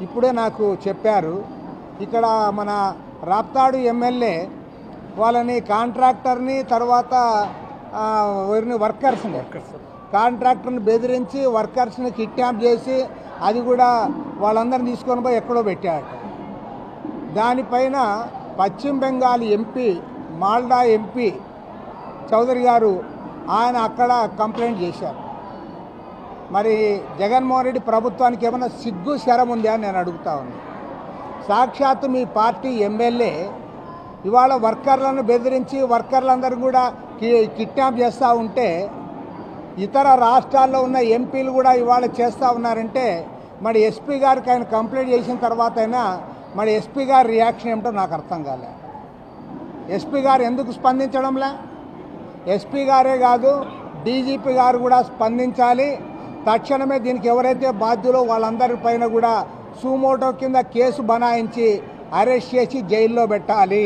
ఇప్పుడే నాకు చెప్పారు. ఇక్కడ మన రాప్తాడు ఎమ్మెల్యే వాళ్ళని కాంట్రాక్టర్ని తర్వాత ఆ, ఎవరిని వర్కర్స్ని కాంట్రాక్టర్ని బెదిరించి వర్కర్స్ని కిడ్నాప్ చేసి అది కూడా వాళ్ళందరిని తీసుకొని పోయి ఎక్కడో పెట్టాడు దానిపైన పశ్చిమ బెంగాల్ ఎంపీ మాల్డా ఎంపీ చౌదరి గారు ఆయన అక్కడ కంప్లైంట్ చేశారు. మరి జగన్మోహన్ రెడ్డి ప్రభుత్వానికి ఏమైనా సిగ్గు శరం ఉందా అని నేను అడుగుతా ఉన్నాను సాక్షాత్తు మీ పార్టీ ఎమ్మెల్యే ఇవాళ వర్కర్లను బెదిరించి వర్కర్లందరూ కూడా కిడ్నాప్ చేస్తూ ఉంటే ఇతర రాష్ట్రాల్లో ఉన్న ఎంపీలు కూడా ఇవాళ చేస్తూ ఉన్నారంటే మరి ఎస్పీ గారికి ఆయన కంప్లైంట్ చేసిన తర్వాత అయినా మరి ఎస్పీ గారి రియాక్షన్ ఏమిటో నాకు అర్థం కాలే. ఎస్పీ గారు ఎందుకు స్పందించడంలే? ఎస్పీ గారే కాదు డీజీపీ గారు కూడా స్పందించాలి. తక్షణమే దీనికి ఎవరైతే బాధ్యులో వాళ్ళందరి పైన కూడా సూమోటో కింద కేసు బనాయించి అరెస్ట్ చేసి జైల్లో పెట్టాలి.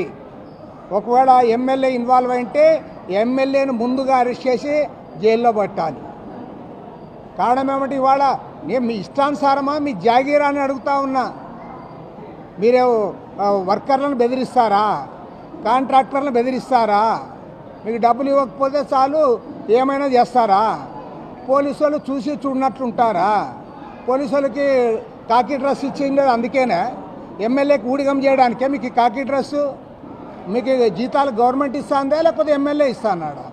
ఒకవేళ ఎమ్మెల్యే ఇన్వాల్వ్ అయితే ఎమ్మెల్యేను ముందుగా అరెస్ట్ చేసి జైల్లో పెట్టాలి. కారణం ఏమిటి ఇవాళ? నేను మీ ఇష్టానుసారమా? మీ జాగీరా అని అడుగుతా ఉన్నా. మీరు వర్కర్లను బెదిరిస్తారా? కాంట్రాక్టర్లను బెదిరిస్తారా? మీకు డబ్బులు ఇవ్వకపోతే చాలు ఏమైనా చేస్తారా? పోలీసు వాళ్ళు చూసి చూడనట్లుంటారా? పోలీసు వాళ్ళకి కాకి డ్రెస్ ఇచ్చింది అందుకేనే ఎమ్మెల్యేకి ఊడిగం చేయడానికే మీకు కాకి డ్రెస్సు? మీకు జీతాలు గవర్నమెంట్ ఇస్తాందా లేకపోతే ఎమ్మెల్యే ఇస్తా అన్నాడా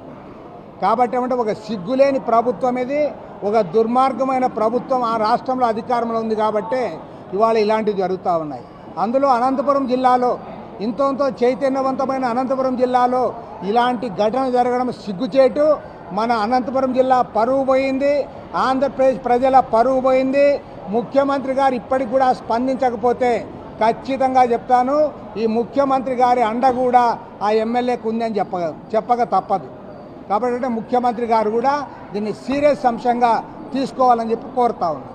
కాబట్టి ఏమంటే ఒక సిగ్గులేని ప్రభుత్వం ఇది ఒక దుర్మార్గమైన ప్రభుత్వం ఆ రాష్ట్రంలో అధికారంలో ఉంది కాబట్టి ఇవాళ ఇలాంటివి జరుగుతూ ఉన్నాయి. అందులో అనంతపురం జిల్లాలో ఇంతో చైతన్యవంతమైన అనంతపురం జిల్లాలో ఇలాంటి ఘటన జరగడం సిగ్గుచేటు. మన అనంతపురం జిల్లా పరువు పోయింది. ఆంధ్రప్రదేశ్ ప్రజల పరువు పోయింది. ముఖ్యమంత్రి గారు ఇప్పటికి కూడా స్పందించకపోతే ఖచ్చితంగా చెప్తాను ఈ ముఖ్యమంత్రి గారి అండ కూడా ఆ ఎమ్మెల్యేకు ఉందని చెప్పగ చెప్పక తప్పదు. కాబట్టి అంటే ముఖ్యమంత్రి గారు కూడా దీన్ని సీరియస్ అంశంగా తీసుకోవాలని చెప్పి కోరుతా ఉన్నాను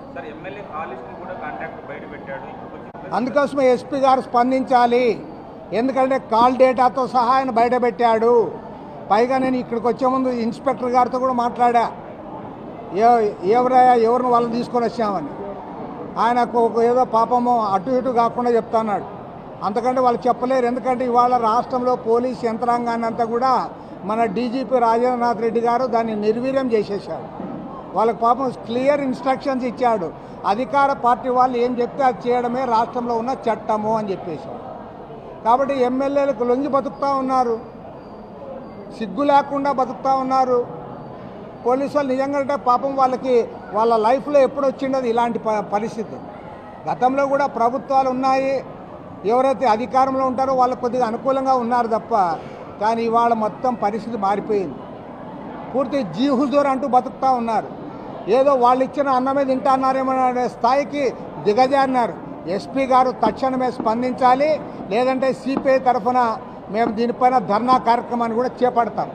అందుకోసమే ఎస్పీ గారు స్పందించాలి. ఎందుకంటే కాల్ డేటాతో సహా ఆయన బయటపెట్టాడు పైగా నేను ఇక్కడికి వచ్చే ముందు ఇన్స్పెక్టర్ గారితో కూడా మాట్లాడా. ఏ ఎవరయ్యా ఎవరిని వాళ్ళని తీసుకొని వచ్చామని. ఆయనకు ఒక ఏదో పాపము అటు ఇటు కాకుండా చెప్తున్నాడు అంతకంటే వాళ్ళు చెప్పలేరు. ఎందుకంటే ఇవాళ రాష్ట్రంలో పోలీస్ యంత్రాంగాన్ని అంతా కూడా మన డీజీపీ రాజేంద్రనాథ్ రెడ్డి గారు దాన్ని నిర్వీర్యం చేసేసాడు వాళ్ళకి పాపం క్లియర్ ఇన్స్ట్రక్షన్స్ ఇచ్చాడు. అధికార పార్టీ వాళ్ళు ఏం చెప్తే అది చేయడమే రాష్ట్రంలో ఉన్న చట్టము అని చెప్పేశాడు. కాబట్టి ఎమ్మెల్యేలకు లొంగి బతుకుతూ ఉన్నారు. సిగ్గు లేకుండా బతుకుతూ ఉన్నారు. పోలీసు వాళ్ళు నిజంగా అంటే పాపం వాళ్ళకి వాళ్ళ లైఫ్లో ఎప్పుడు వచ్చిండదు ఇలాంటి ప- పరిస్థితి. గతంలో కూడా ప్రభుత్వాలు ఉన్నాయి. ఎవరైతే అధికారంలో ఉంటారో వాళ్ళకి కొద్దిగా అనుకూలంగా ఉన్నారు తప్ప కానీ ఇవాళ మొత్తం పరిస్థితి మారిపోయింది. పూర్తి జీహుజూర్ అంటూ బతుకుతూ ఉన్నారు. ఏదో వాళ్ళు ఇచ్చిన అన్నమే తింటున్నారేమో అనే స్థాయికి దిగజారినారు. ఎస్పీ గారు తక్షణమే స్పందించాలి లేదంటే సిపిఐ తరఫున మేము దీనిపైన ధర్నా కార్యక్రమాన్ని కూడా చేపడతాం.